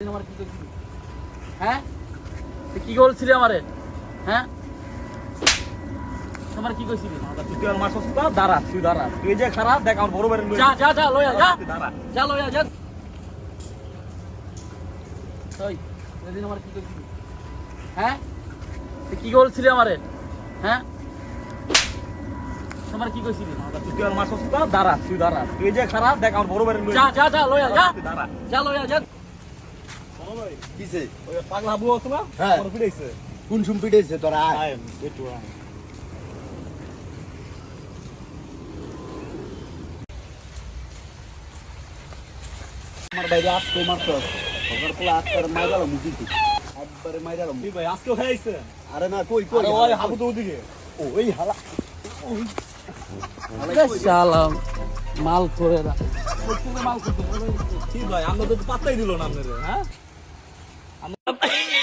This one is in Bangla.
আমার কি করছিলি? হ্যাঁ? তুই কি বলছিলি আমারে? হ্যাঁ? তোমার কি কইছিলি তুই মাছ সস্তা দাঁড়া তুই দাঁড়া। তুই যে খারাপ দেখ আমার বড় বেড়ে যা যা যা লয়া যা। দাঁড়া। যা লয়া যা। ওই সেদিন আমার কি কইছিলি হ্যাঁ? তুই কি বলছিলি আমারে? হ্যাঁ? তোমার কি কইছিলি তুই আমার মাছ সস্তা দাঁড়া তুই দাঁড়া। তুই যে খারাপ দেখ আমার বড় বেড়ে যা যা যা লয়া যা। তুই দাঁড়া। যা লয়া যা। কিসে? ওই পাগলা হাবু আছে না? হ্যাঁ। আমার কোন সুম পিটেছে তোরা আয়। আয় একটু আয়। আমার বাইরে আসতো মারতো সকার পোলা আটটার মাইরালো মুজিতে একবারে মাইরালো তুই ভাই আজকেও খাইছে আরে না কই কই? ওই হাবু তো ওদিকে ওই হালা। শালা মাল করে না মাল করতে? ঠিক ভাই আমরা তো পাত্তাই দিল না আপনাদের হ্যাঁ? 아 무.